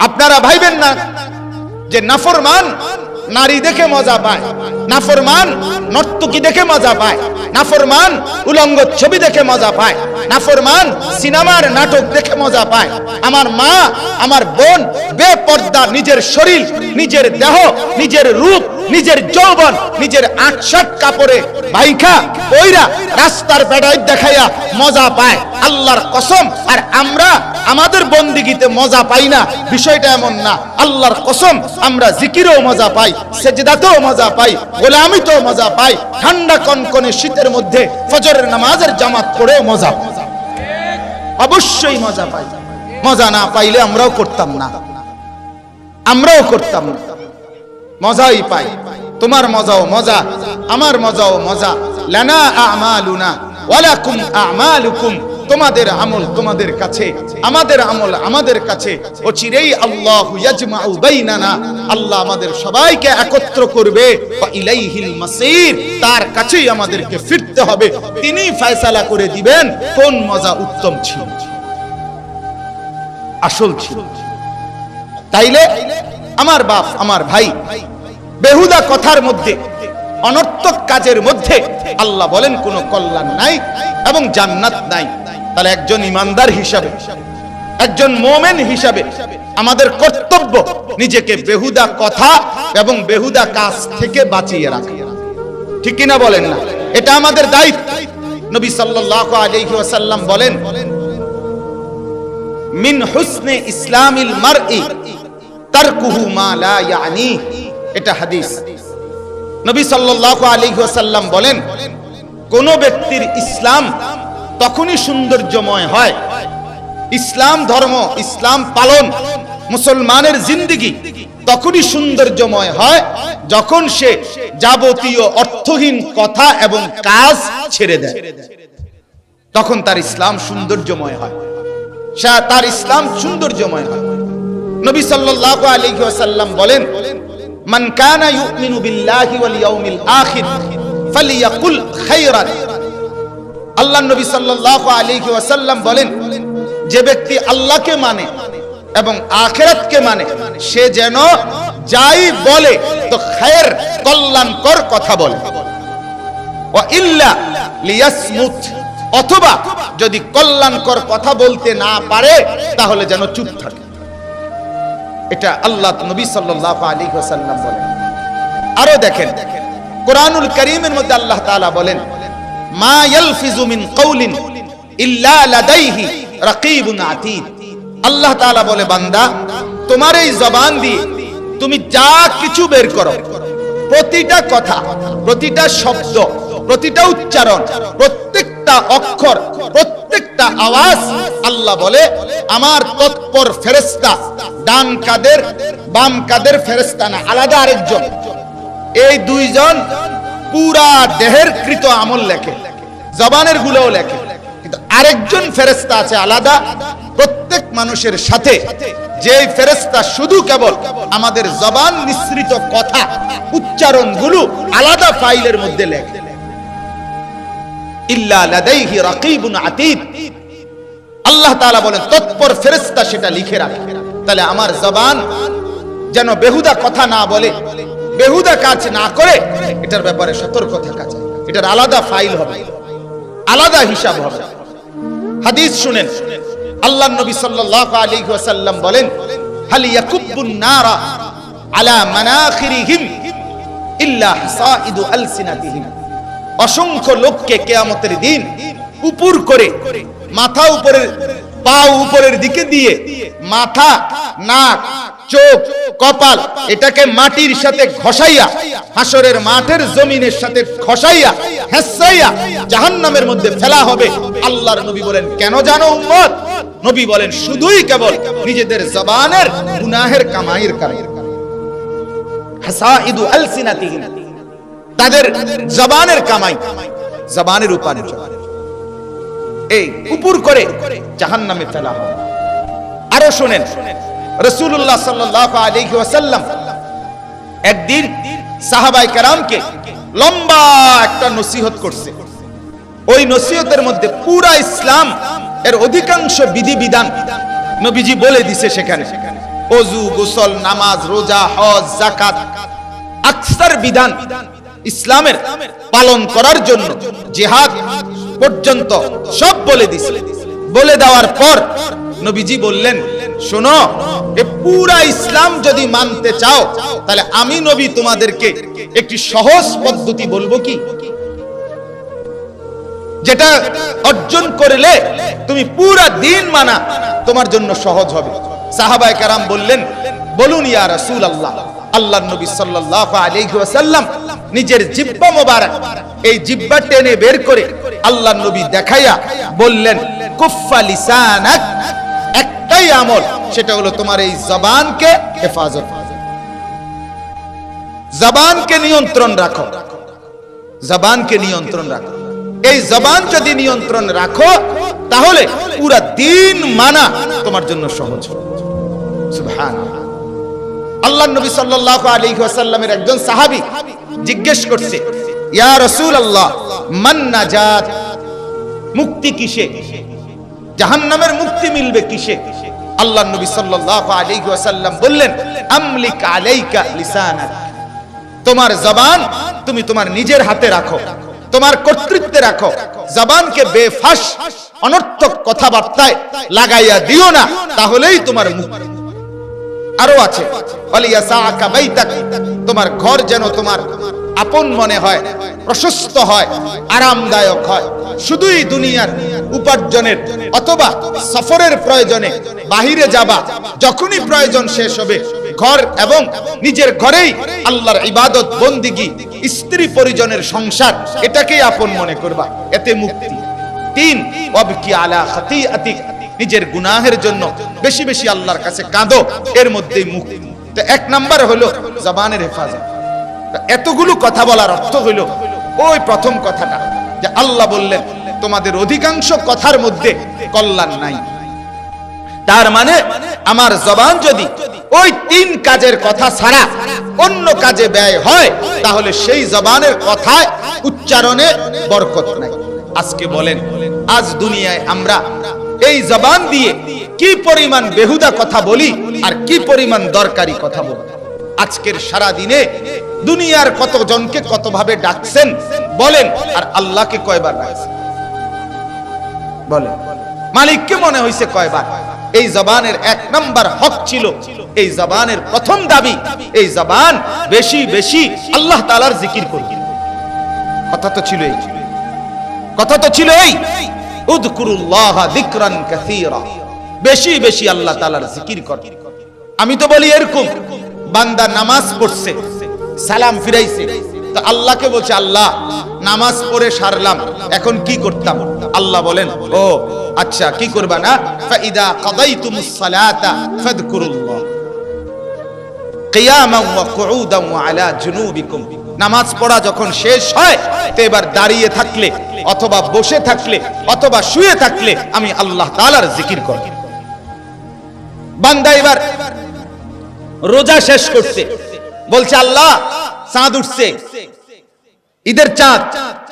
আপনারা ভাইবেন না যে নাফরমান নারী দেখে মজা পায়, নাফরমান নর্তকী দেখে মজা পায়, নাফরমান উলঙ্গ ছবি দেখে মজা পায়, নাফরমান সিনেমার নাটক দেখে মজা পায়। আমার মা, আমার বোন বেপর্দা নিজের শরীর, নিজের দেহ, নিজের রূপ, নিজের যৌবন, নিজের আটশাট কাপড়ে বাইখা ওইরা রাস্তার বেড়ায় দেখাইয়া মজা পায়। আল্লাহর কসম, আর আমরা আমাদের বন্দিগিতে মজা পাই না। বিষয়টা এমন না। আল্লাহর কসম, আমরা জিকিরেও মজা পাই, সেজদাতেও মজা পাই, গোলামিতেও মজা পাই, ঠান্ডা কনকনে শীতের মধ্যে ফজরের নামাজের জামাত পড়েও মজা অবশ্যই মজা পাই। মজা না পাইলে আমরাও করতাম না। আমরাও করতাম না। মজাই পাই। তোমার মজাও মজা আমার মজাও মজা। লানা আমালুনা, ওয়ালাকুম আমালুকুম। তোমাদের আমল তোমাদের কাছে, আমাদের আমল আমাদের কাছে। ও চিরেই আল্লাহু ইয়াজমাউ বাইনানা। আল্লাহ আমাদের সবাইকে একত্র করবে। ওয়া ইলাইহিল মাসির, তার কাছেই আমাদেরকে ফিরতে হবে। তিনি ফয়সালা করে দিবেন, কোন মজা উত্তম ছিল? আসল ছিল। তাইলে আমার বাপ, আমার ভাই, বেহুদা কথার মধ্যে অনর্থক কাজের মধ্যে আল্লাহ বলেন, কোনো কল্যাণ নাই এবং জান্নাত নাই। তাহলে একজন ইমানদার হিসাবে, একজন মোমেন হিসাবে আমাদের কর্তব্য নিজেকে বেহুদা কথা এবং বেহুদা কাজ থেকে বাঁচিয়ে রাখা। ঠিক কিনা বলেন না? এটা আমাদের দায়িত্ব। নবী সাল্লাল্লাহু আলাইহি ওয়াসাল্লাম বলেন, মিন হুসনে ইসলামিল মারই তারকুহু মা লা ইয়ানি। এটা হাদিস। নবী সাল্লাল্লাহু আলাইহি ওয়াসাল্লাম বলেন, কোন ব্যক্তির ইসলাম তখনই সৌন্দর্যময় হয়। ইসলাম ধর্ম, ইসলাম পালন, মুসলমানের জিন্দিগি তখনই সৌন্দর্যময় হয় যখন সে যাবতীয় অর্থহীন কথা এবং কাজ ছেড়ে দেয়। তখন তার ইসলাম সৌন্দর্যময় হয়। তার ইসলাম সৌন্দর্যময় হয়। নবী সাল্লাল্লাহু আলাইহি ওয়াসাল্লাম বলেন মান কানা ইউমিনু বিল্লাহি ওয়াল ইয়াউমিল আখির ফালিয়াকুল আল্লাহ নবী সাল্লাল্লাহু আলাইহি ওয়াসাল্লাম বলেন, যে ব্যক্তি আল্লাহকে মানে এবং আখিরাতকে মানে সে যেন যাই বলে তো খায়ের কল্যাণকর কথা বলে। ওয়া ইল্লা লিয়াসমুত, অথবা যদি কল্যাণকর কথা বলতে না পারে, তাহলে যেন চুপ থাকে। এটা আল্লাহ নবী সাল্লাল্লাহু আলাইহি ওয়াসাল্লাম বলেন। আরও দেখেন, কোরআনুল কারীমের মধ্যে আল্লাহ তাআলা বলেন আল্লাহ বলে, বান্দা, তোমার এই জবান দিয়ে তুমি যা কিছু বের করো, প্রতিটা কথা, প্রতিটা শব্দ, প্রতিটা উচ্চারণ প্রত্যেকটা অক্ষর, প্রত্যেকটা আওয়াজ আল্লাহ বলে, আমার তৎপর ফেরেস্তা ডান কাদের, বাম কাদের ফেরেস্তা না, আলাদা আরেকজন। এই দুইজন পুরা দেহের কৃত আমল লেখে, জবানের গুলোও লেখে, কিন্তু আরেকজন ফেরেস্তা আছে আলাদা। প্রত্যেক মানুষের সাথে যে ফেরেস্তা শুধু কেবল আমাদের জবান মিশ্রিত কথা উচ্চারণগুলো আলাদা ফাইলের মধ্যে লেখে। আল্লাহ বলেন, তৎপর ফেরেশতা সেটা লিখে রাখে। তাহলে আমার জবান যেন বেহুদা কথা না বলে, বেহুদা কাজ না করে, এটার ব্যাপারে সতর্ক থাকা চাই এটার আলাদা ফাইল হবে, আলাদা হিসাব হবে। হাদিস শুনেন আল্লাহ নবী সাল্লাল্লাহু আলাইহি ওয়াসাল্লাম বলেন, হাল ইয়াকুব্বুন নারা আলা মানাখিরিহিম ইল্লা হাসাইদু আলসিনাতিহিম। অসংখ্য লোককে কেয়ামতের দিন উপর করে, মাথা উপরের, পা উপরের দিকে দিয়ে, মাথা, নাক, চোখ, কপাল, এটাকে মাটির সাথে ঘষাইয়া, হাসরের মাঠের জমিনের সাথে ঘষাইয়া, হেসাইয়া জাহান্নামের মধ্যে ফেলা হবে। আল্লাহর নবী বলেন, কেন জানো উম্মত? নবী বলেন, শুধুই কেবল নিজেদের জবানের গুনাহের কামাইয়ের কারণে। হাসাইদু আলসিনাতিহিম। তাদের জবানের কামাই, জবানের উপার্জন। এই উপর করে জাহান নামে ফেলা হয়। আরও শুনেন রসুল্লাহ ওয়াসাল্লাম একদিন সাহাবাই কারামকে লম্বা একটা নসিহত করছে। ওই নসিহতের মধ্যে পুরা ইসলাম এর অধিকাংশ বিধি বিধান নবীজি বলে দিছে সেখানে। অজু গোসল, নামাজ, রোজা, হজ জাকাত আকসার বিধান ইসলামের পালন করার জন্য জিহাদ পর্যন্ত সব বলে দিছে। বলে দেওয়ার পর নবীজি বললেন, শোনো, এ পুরা ইসলাম যদি মানতে চাও, তাহলে আমি নবী তোমাদেরকে একটি সহজ পদ্ধতি বলব কি? যেটা অর্জন করলে তুমি পুরা দিন মানা, তোমার জন্য সহজ হবে। সাহাবায়ে কারাম বললেন, বলুন ইয়া রাসূল আল্লাহ আল্লাহ নবী সাল্লাল্লাহু আলাইহি ওয়াসাল্লাম নিজের জিব্বা মোবারক এই জিব্বা টেনে বের করে আল্লাহ নবী দেখাইয়া বললেন কুফা লিসানাক। একটাই আমল, সেটা হলো তোমার এই জবানকে হেফাজত। জবানকে নিয়ন্ত্রণ রাখো। জবানকে নিয়ন্ত্রণ রাখো। এই জবান যদি নিয়ন্ত্রণ রাখো, তাহলে পুরা দিন মানা তোমার জন্য সহজ। আল্লাহ নবী সাল্লাল্লাহু আলাইহি ওয়াসাল্লামের একজন সাহাবী জিজ্ঞেস করছে, ইয়া রাসূলুল্লাহ, মান নাজাত? মুক্তি কিসে? জাহান্নামের মুক্তি মিলবে কিসে? আল্লাহ নবী সাল্লাল্লাহু আলাইহি ওয়াসাল্লাম বললেন, আমলিক আলাইকা লিসানাক। তোমার জবান তুমি তোমার নিজের হাতে রাখো, তোমার কর্তৃত্বে রাখো, জবানকে বেফাস, অনর্থক কথাবার্তায় লাগাইয়া দিও না, তাহলেই তোমার মুক্তি। আরও আছে। তোমার ঘর যেন তোমার আপন মনে হয়, প্রশস্ত হয়, আরামদায়ক হয়। শুধুই দুনিয়ার উপার্জনের অথবা সফরের প্রয়োজনে বাহিরে যাবা, যখনই প্রয়োজন শেষ হবে। ঘর এবং নিজের ঘরেই আল্লাহর ইবাদত, বন্দিগি, স্ত্রী পরিজনের সংসার, এটাকেই আপন মনে করবা। এতে মুক্তি। তিন, ওয়াবকি আলা খাতিআতিক। নিজের গুনাহের জন্য বেশি বেশি আল্লাহর কাছে কাঁদো, এর মধ্যেই মুক্তি তো এক নাম্বার হলো জবানের হেফাজত। এতগুলো কথা বলার অর্থ হইল ওই প্রথম কথাটা, যে আল্লাহ বললেন, তোমাদের অধিকাংশ কথার মধ্যে কল্যাণ নাই। তার মানে আমার জবান যদি ওই তিন কাজের কথা ছাড়া অন্য কাজে ব্যয় হয়, তাহলে সেই জবানের কথায় উচ্চারণে বরকত নাই। আজকে বলেন, আজ দুনিয়ায় আমরা এই জবান দিয়ে কি পরিমাণ বেহুদা কথা বলি আর কি পরিমাণ দরকারি কথা বলি? আজকের সারা দিনে দুনিয়ার কত জনকে কতভাবে ডাকছেন বলেন আর আল্লাহকে কয়বার ডাকছেন? বলেন। মালিককে মনে হয়েছে কয়বার? এই জবানের এক নাম্বার হক ছিল, এই জবানের প্রথম দাবি, এই জবান বেশি বেশি আল্লাহ তালার জিকির করবে কথা তো ছিল এই কথা তো ছিল এই বেশি বেশি আল্লাহ তাআলার জিকির কর। আমি তো বলি এরকম, বান্দা নামাজ পড়ছে, সালাম ফিরাইছে, তো আল্লাহকে বলছে, আল্লাহ, নামাজ পড়ে সারলাম, এখন কি করতাম? আল্লাহ বলেন, ও আচ্ছা কি করবা না? ফাইদা কাদাইতুমুস সালাতা ফাযকুরুল্লাহ কিয়ামান ওয়া কুউদান ওয়া আলা জুনুবিকুম। নামাজ পড়া যখন শেষ হয়, তো এবার দাঁড়িয়ে থাকলে, অথবা বসে থাকলে, অথবা শুয়ে থাকলে আমি আল্লাহ তালার জিকির করি বান্দা এবার রোজা শেষ করছে, বলছে, আল্লাহ, চাঁদ উঠছে। ঈদের চাঁদ,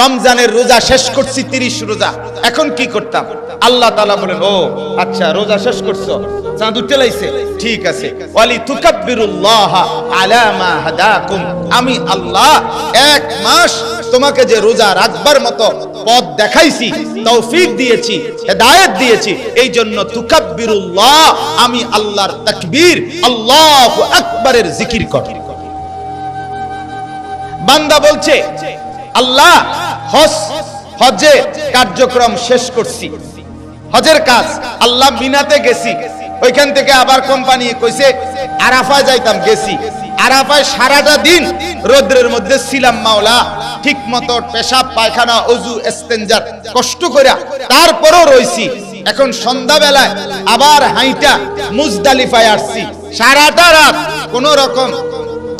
রমজানের রোজা শেষ করছি, তিরিশ রোজা। এখন কি করতাম? আল্লাহ তালা বলেন, ও আচ্ছা রোজা শেষ করছ? চাঁদ লাইছে? ঠিক আছে। ওয়ালি তুকাব্বিরুল্লাহ আলা মা হাদাকুম। আমি আল্লাহ এক মাস তোমাকে যে রোজা রাখবার মতো পথ দেখাইছি, তৌফিক দিয়েছি, হেদায়েত দিয়েছি, এই জন্য তুকাব্বিরুল্লাহ আমি আল্লাহর তাকবীর, আল্লাহু আকবারের জিকির করি বান্দা বলছে, আল্লাহ, হজ হজে কার্যক্রম শেষ করছি। হজের কাজ, আল্লাহ মিনাতে গেছি। ওইখান থেকে আবার কোম্পানি কইছে আরাফায় যাইতাম, গেছি। আরাফায় সারাটা দিন রোদ্রের মধ্যে ছিলাম মাওলা। ঠিক মতো পেশাব, পায়খানা, অজু, এস্তেঞ্জার কষ্ট করে তারপরও রইছি। এখন সন্ধ্যাবেলায় আবার হাইটা মুজদালিফায় আসছি। সারাটা রাত কোন রকম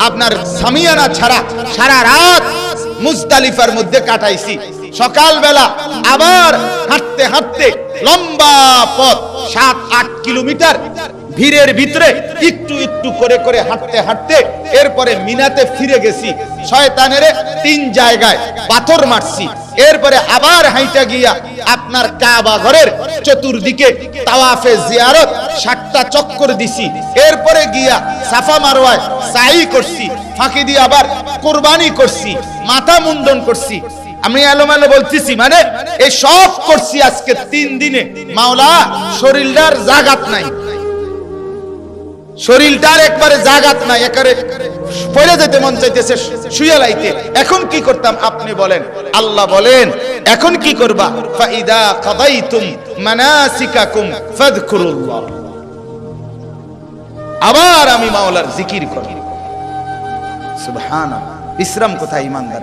আপনার সামিয়ানা ছাড়া সারা রাত মুজদালিফার মধ্যে কাটাইছি। সকালবেলা আবার হাঁটতে হাঁটতে লম্বা পথ, সাত, আট কিলোমিটার ভিড়ের ভিতরে একটু একটু করে করে হাঁটতে হাঁটতে এরপরে মিনাতে ফিরে গেছি। শয়তানের তিন জায়গায় পাথর মারছি। এরপরে আবার হাইটা গিয়া আপনার কাবা ঘরের চতুর্দিকে তাওয়াফে জিয়ারত সাতটা চক্কর দিছি। এরপরে গিয়া সাফা মারওয়ায় সাই করছি, ফাঁকি দিয়ে আবার কোরবানি করছি, মাথা মুন্ডন করছি। আমি এলোমেলো বলতেছি মানে এই সব করছি আজকে তিন দিনে। মাওলা, শরীরটার জাগাত নাই। শরীরটার একবারে জাগাত নাই একারে পড়ে যেতে মন চাইতেছে, শুয়ে লাইতে। এখন কি করতাম? আপনি বলেন। আল্লাহ বলেন, এখন কি করবা? ফাইদা কাদাইতুম মানাসিকাকুম ফাযকুরুল্লাহ আবার আমি মাওলার জিকির করি। সুবহানাল্লাহ। বিশ্রাম কোথায়, ইমানদার?